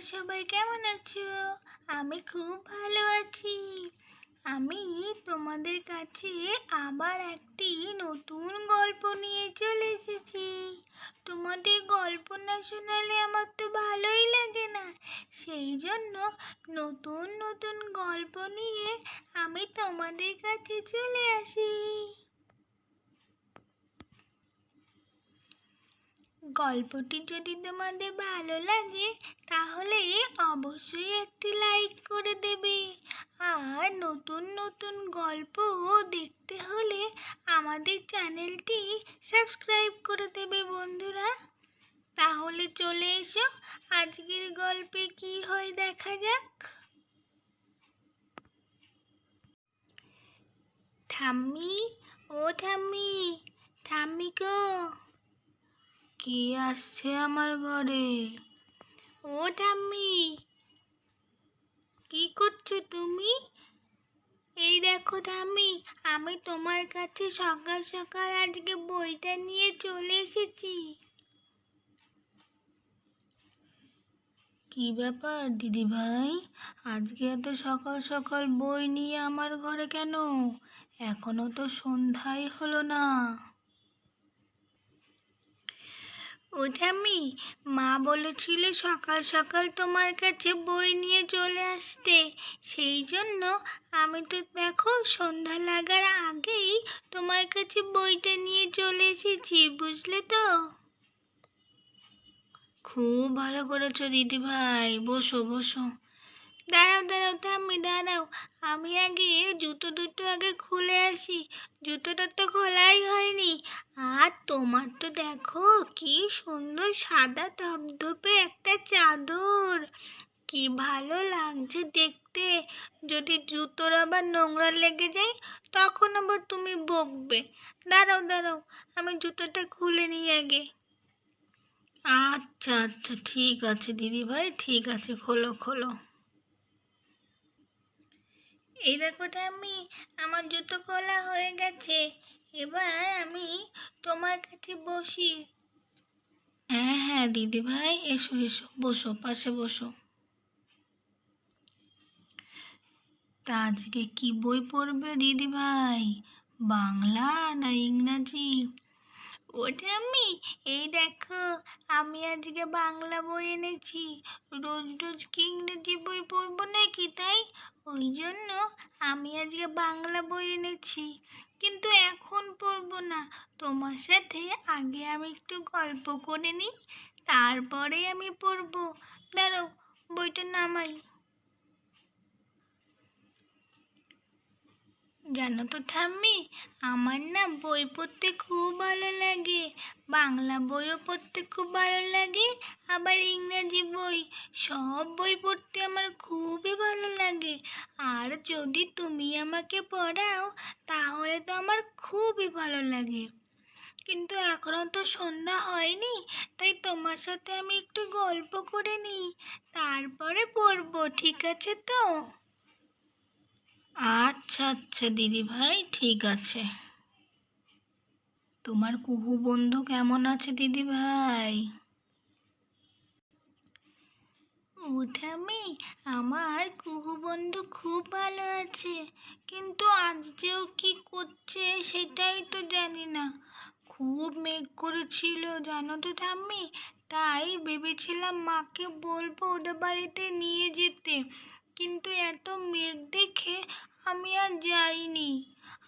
সবাই কেমন আছো? আমি খুব ভালো আছি। আমি তোমাদের কাছে আবার একটি নতুন গল্প নিয়ে চলে এসেছি। তোমাদের গল্প না শোনালে আমার তো ভালোই লাগে না। সেই জন্য নতুন নতুন গল্প নিয়ে আমি তোমাদের কাছে চলে আসি। গল্পটি যদি তোমাদের ভালো লাগে, তাহলে অবশ্যই একটি লাইক করে দেবে। আর নতুন নতুন গল্প দেখতে হলে আমাদের চ্যানেলটি সাবস্ক্রাইব করে দেবে বন্ধুরা। তাহলে চলে এসো, আজকের গল্পে কি হয় দেখা যাক। ঠাম্মি, ও ঠাম্মি ঠাম্মি গো। কে আসছে আমার ঘরে? ও ঠাম্মি কি করছ তুমি? এই দেখো ঠাম্মি আমি তোমার কাছে সকাল সকাল আজকে বইটা নিয়ে চলে এসেছি। কি ব্যাপার দিদি ভাই? আজকে এত সকাল সকাল বই নিয়ে আমার ঘরে কেন? এখনও তো সন্ধ্যাই হলো না। ও আমি মা বলেছিল সকাল সকাল তোমার কাছে বই নিয়ে চলে আসতে। সেই জন্য আমি তো দেখো সন্ধ্যা লাগার আগেই তোমার কাছে বইটা নিয়ে চলে এসেছি, বুঝলে তো? খুব ভালো করেছ দিদিভাই, বসো বসো। দাঁড়াও দাঁড়াও, থাম্মি, দাঁড়াও। আমি আগে জুতো দুটো আগে খুলে আসি। জুতোটা তো খোলাই হয়নি। আর তোমার তো দেখো, কি সুন্দর সাদা ধপধপে একটা চাদর। কি ভালো লাগছে দেখতে। যদি জুতোর আবার নোংরা লেগে যায়, তখন আবার তুমি বকবে। দাঁড়াও দাঁড়াও, আমি জুতোটা খুলে নিই আগে। আচ্ছা আচ্ছা ঠিক আছে দিদি ভাই ঠিক আছে, খোলো খোলো। এই দেখো আমি, আমার জুতো খোলা হয়ে গেছে। এবার আমি তোমার কাছে বসি। হ্যাঁ হ্যাঁ দিদি ভাই, এসো এসো, বসো, পাশে বসো। তা আজকে কি বই পড়বে দিদি ভাই? বাংলা না ইংরাজি? ওটা আমি এই দেখো, আমি আজকে বাংলা বই এনেছি। রোজ রোজ কি ইংরেজি বই পড়ব নাকি তাই? ওই জন্য আমি আজকে বাংলা বই এনেছি। কিন্তু এখন পড়ব না। তোমার সাথে আগে আমি একটু গল্প করে নিই, তারপরে আমি পড়ব। দাঁড়াও, বইটা নামাই। জানো তো ঠাম্মি, আমার না বই পড়তে খুব ভালো লাগে, বাংলা বইও পড়তে খুব ভালো লাগে, আবার ইংরাজি বই, সব বই পড়তে আমার খুবই ভালো লাগে। আর যদি তুমি আমাকে পড়াও, তাহলে তো আমার খুবই ভালো লাগে। কিন্তু এখনও তো সন্ধ্যা হয়নি, তাই তোমার সাথে আমি একটু গল্প করে নিই, তারপরে পড়ব, ঠিক আছে তো? আচ্ছা আচ্ছা দিদি ভাই, ঠিক আছে। তোমার কুহু বন্ধু কেমন আছে, দিদি ভাই? উঠামি, আমার কুহু বন্ধু খুব ভালো আছে, কিন্তু আজ যে ও কি করছে সেটাই তো জানি না। খুব মেঘ করেছিল, জানো তো ঠাম্মি? তাই ভেবেছিলাম মাকে বলব ওদের বাড়িতে নিয়ে যেতে, কিন্তু এত মেঘ দেখে আমি আর যাইনি।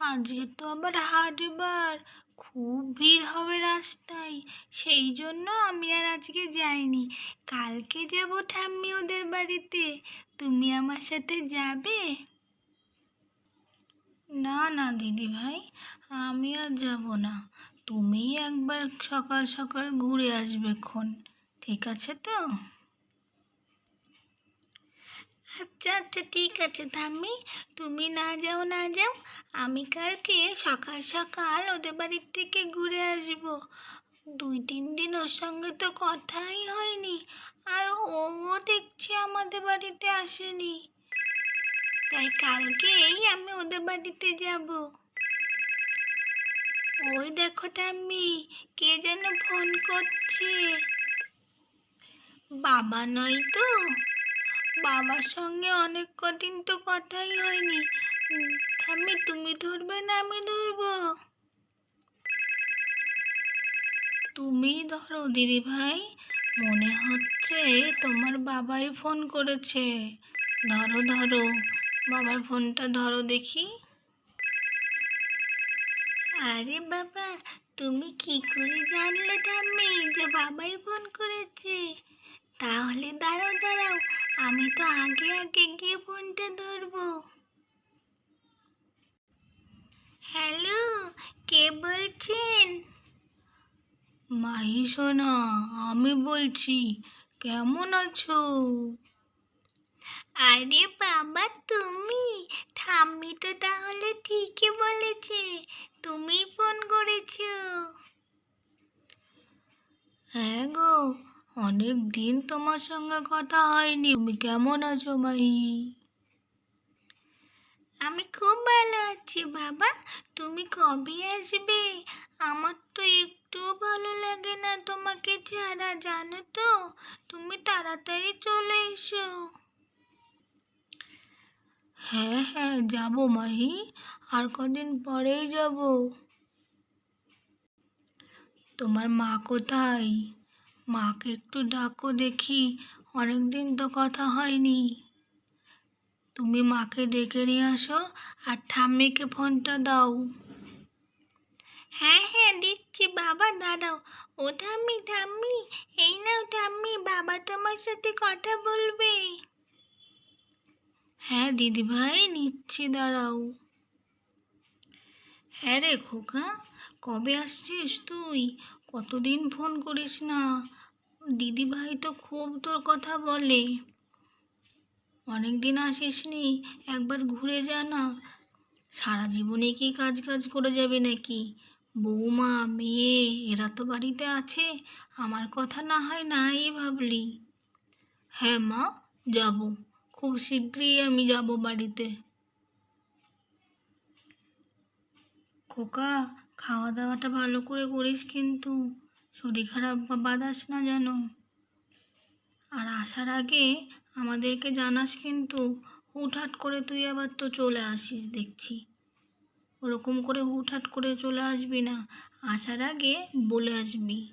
আজকে তো আবার হাটবার। খুব ভিড় হবে রাস্তায়। সেই জন্য আমি আর আজকে যাইনি। কালকে যাব ঠাম্মি ওদের বাড়িতে। তুমি আমার সাথে যাবে? না না, দিদি ভাই, আমি আর যাব না। তুমি একবার সকাল সকাল ঘুরে আসবে খন ঠিক আছে তো? আচ্ছা আচ্ছা ঠিক আছে। ঠাম্মি তুমি না যাও না যাও। আমি কালকে সকাল সকাল ওদের বাড়ির থেকে ঘুরে আসব। দুই, তিন দিন ওর সঙ্গে তো কথাই হয়নি। আর ও দেখছি আমাদের বাড়িতে আসেনি। তাই কালকেই আমি ওদের বাড়িতে যাব। ওই দেখো ঠাম্মি কে যেন ফোন করছে। বাবা নয় তো? বাবার সঙ্গে অনেক কদিন তো কথাই হয়নি। ঠাম্মি, তুমি ধরবে না আমি ধরবো? তুমি ধরো দিদি ভাই মনে হচ্ছে তোমার বাবাই ফোন করেছে। ধরো ধরো। বাবার ফোনটা ধরো দেখি। আরে বাবা, তুমি কি করে জানলে ঠাম্মি যে বাবাই ফোন করেছে? তাহলে দাঁড়াও দাঁড়াও। আমি তো আগে আগে গিয়ে ফোনটা ধরবো। হ্যালো, কে বলছেন? মাহি সোনা, আমি বলছি, কেমন আছো? আরে বাবা, তুমি? ঠাম্মি তো তাহলে ঠিকই বলেছে তুমি ফোন করেছ। হ্যাঁ গো অনেক দিন তোমার সঙ্গে কথা হয়নি। তুমি কেমন আছো মাহি আমি খুব ভালো আছি বাবা। তুমি কবে আসবে? আমার তো একটুও ভালো লাগে না তোমাকে ছাড়া জানো তো? তুমি তাড়াতাড়ি চলে এসো। হ্যাঁ হ্যাঁ যাব মাহি। আর কদিন পরেই যাব। তোমার মা কোথায়? মাকে একটু ডাকো দেখি অনেক দিন তো কথা হয়নি। তুমি মাকে ডেকে নিয়ে আসো আর ঠাম্মিকে ফোনটা দাও। হ্যাঁ হ্যাঁ দিচ্ছি বাবা দাঁড়াও। ও ঠাম্মি ঠাম্মি এই নাও ঠাম্মি বাবা তোমার সাথে কথা বলবে। হ্যাঁ দিদি ভাই নিচ্ছি দাঁড়াও। হ্যাঁ রে খোকা কবে আসছিস তুই? কতদিন ফোন করিস না? দিদি ভাই তো খুব তোর কথা বলে। অনেক দিন আসিস নি একবার ঘুরে যা না। সারা জীবনে কি কাজ কাজ করে যাবে নাকি? বৌমা, মেয়ে, এরা তো বাড়িতে আছে, আমার কথা না হয় নাই ভাবলি। হ্যাঁ মা, যাব। খুব শীঘ্রই আমি যাব বাড়িতে। খোকা, খাওয়া দাওয়াটা ভালো করে করিস কিন্তু। শরীর খারাপ বা বাদাস না যেন। আর আসার আগে আমাদেরকে জানাস কিন্তু, হুটহাট করে তুই আবার তো চলে আসিস দেখছি। ওরকম করে হুটহাট করে চলে আসবি না, আসার আগে বলে আসবি।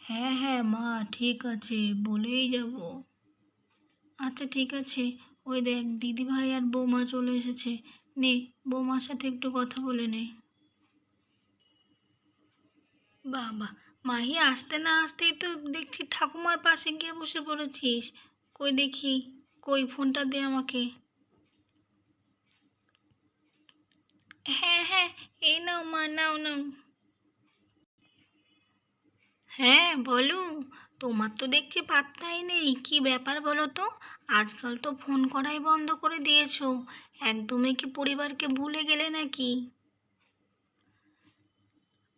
হ্যাঁ হ্যাঁ মা, ঠিক আছে, বলেই যাব। আচ্ছা ঠিক আছে, ওই দেখ দিদি ভাই আর বৌমা চলে এসেছে। নে, বৌমার সাথে একটু কথা বলে নে। বাবা মাহি, আসতে না আসতেই তো দেখছি ঠাকুমার পাশে গিয়ে বসে পড়েছিস। কই দেখি, কই ফোনটা দে আমাকে। হ্যাঁ হ্যাঁ এই নাও মা, নাও নাও। হ্যাঁ বলো, তোমার তো দেখছি পাত্তাই নেই, কি ব্যাপার বলো তো? আজকাল তো ফোন করাই বন্ধ করে দিয়েছ। একদমই কি পরিবারকে ভুলে গেলে নাকি?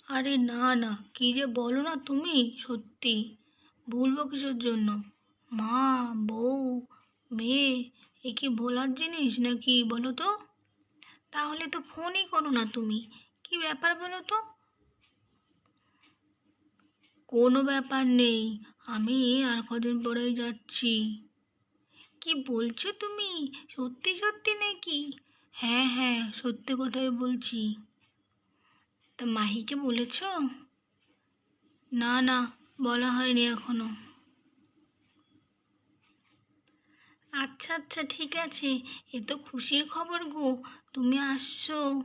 আরে না না। কি যে বলো না তুমি, সত্যি। ভুলবো কিসের জন্য। মা, বউ, মেয়ে, এ কি ভোলার জিনিস নাকি বলো তো? তাহলে তো ফোনই করো না তুমি। কি ব্যাপার বলো তো? কোনো ব্যাপার নেই। আমি আর কদিন পরেই যাচ্ছি। কি বলছো তুমি? সত্যি সত্যি নাকি? হ্যাঁ হ্যাঁ সত্যি কথাই বলছি। তা মাহিকে বলেছ? না না, বলা হয়নি এখনও। আচ্ছা আচ্ছা ঠিক আছে। এ তো খুশির খবর গো, তুমি আসছো।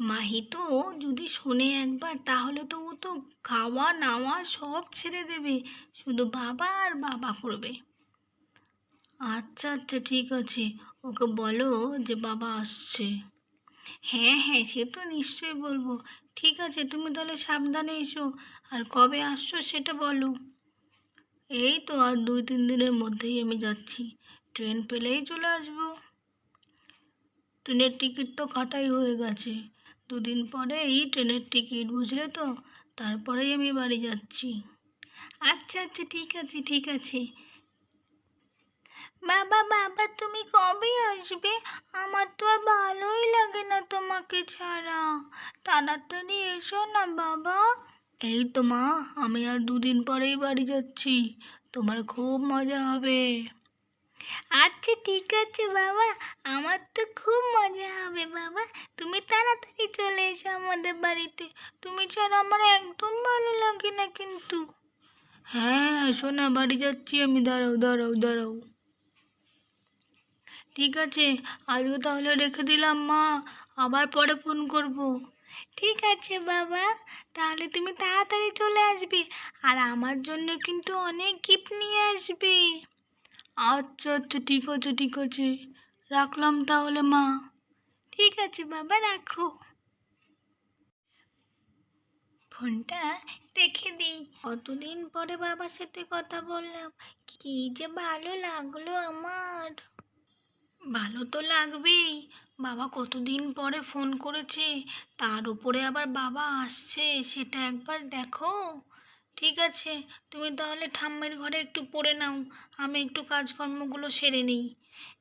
মাহি তো যদি শোনে একবার, তাহলে তো ও তো খাওয়া, নাওয়া সব ছেড়ে দেবে। শুধু বাবা আর বাবা করবে। আচ্ছা আচ্ছা ঠিক আছে। ওকে বলো যে বাবা আসছে। হ্যাঁ হ্যাঁ সে তো নিশ্চয়ই বলব। ঠিক আছে, তুমি তাহলে সাবধানে এসো। আর কবে আসছো সেটা বলো। এই তো আর দুই, তিন দিনের মধ্যেই আমি যাচ্ছি। ট্রেন পেলেই চলে আসব। ট্রেনের টিকিট তো কাটাই হয়ে গেছে। দুদিন পরে এই ট্রেনের টিকিট, বুঝলে তো? তারপরেই আমি বাড়ি যাচ্ছি। আচ্ছা আচ্ছা ঠিক আছে ঠিক আছে। বাবা বাবা, তুমি কবে আসবে? না তোমাকে ছাড়া? তাড়াতাড়ি এসো না, বাবা। এই তো, মা, আমি আর দুদিন পরেই বাড়ি যাচ্ছি। তোমার খুব মজা হবে। আচ্ছা ঠিক আছে, বাবা। আমার তো খুব মজা হবে, বাবা। তুমি তাড়াতাড়ি চলে এসো আমাদের বাড়িতে। তুমি ছাড়া আমার একদম ভালো লাগে না কিন্তু। হ্যাঁ এসো না, বাড়ি যাচ্ছি আমি। দাঁড়াও দাঁড়াও দাঁড়াও। ঠিক আছে, আজকে তাহলে রেখে দিলাম, মা। আবার পরে ফোন করব। ঠিক আছে বাবা, তাহলে তুমি তাড়াতাড়ি চলে আসবে আর আমার জন্য কিন্তু অনেক গিফট নিয়ে আসবে। আচ্ছা আচ্ছা ঠিক আছে ঠিক আছে। রাখলাম তাহলে মা। ঠিক আছে বাবা, রাখো। ফোনটা রেখে দিই। কতদিন পরে বাবার সাথে কথা বললাম, কি যে ভালো লাগল আমার। ভালো তো লাগবেই। বাবা কতদিন পরে ফোন করেছে? তার উপরে আবার বাবা আসছে, সেটা একবার দেখো। ঠিক আছে, তুমি তাহলে ঠাম্মের ঘরে একটু পড়ে নাও, আমি একটু কাজকর্মগুলো সেরে নিই।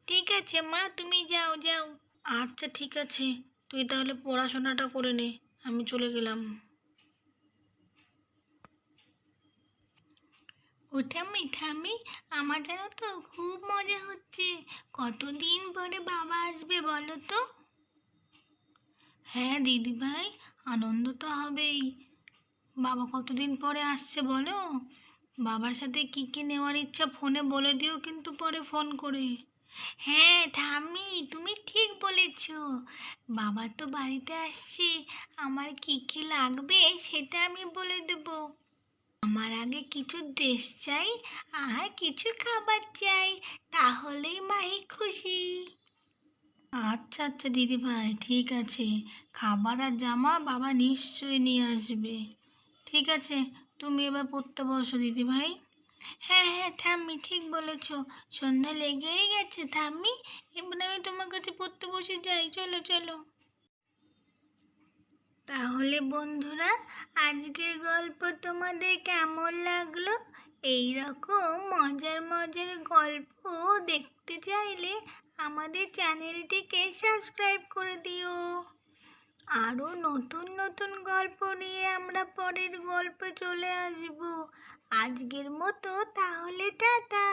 ঠিক আছে মা, তুমি যাও যাও। আচ্ছা ঠিক আছে, তুই তাহলে পড়াশোনাটা করে নে, আমি চলে গেলাম। ওটা মিঠামি, আমার যেন তো খুব মজা হচ্ছে। কতদিন পরে বাবা আসবে বলো তো? হ্যাঁ দিদি ভাই আনন্দ তো হবেই। বাবা কতদিন পরে আসছে বলো? বাবার সাথে কি কি নেওয়ার ইচ্ছা ফোনে বলে দিও কিন্তু পরে ফোন করে। হ্যাঁ ঠাম্মি, তুমি ঠিক বলেছ। বাবা তো বাড়িতে আসছে, আমার কি কি লাগবে সেটা আমি বলে দেবো। আমার আগে কিছু ড্রেস চাই আর কিছু খাবার চাই তাহলেই মাহি খুশি। আচ্ছা আচ্ছা দিদি ভাই ঠিক আছে। খাবার আর জামা বাবা নিশ্চয়ই নিয়ে আসবে। ঠিক আছে তুমি এবার পড়তে বসো দিদি ভাই হ্যাঁ হ্যাঁ ঠাম্মি ঠিক বলেছ। সন্ধ্যা লেগেই গেছে ঠাম্মি এবার আমি তোমার কাছে পড়তে বসে যাই চলো চলো। তাহলে বন্ধুরা, আজকের গল্প তোমাদের কেমন লাগল? এই রকম মজার মজার গল্প দেখতে চাইলে আমাদের চ্যানেলটিকে সাবস্ক্রাইব করে দিও। আরও নতুন নতুন গল্প নিয়ে আমরা পরের গল্পে চলে আসব। আজকের মতো তাহলে টাটা।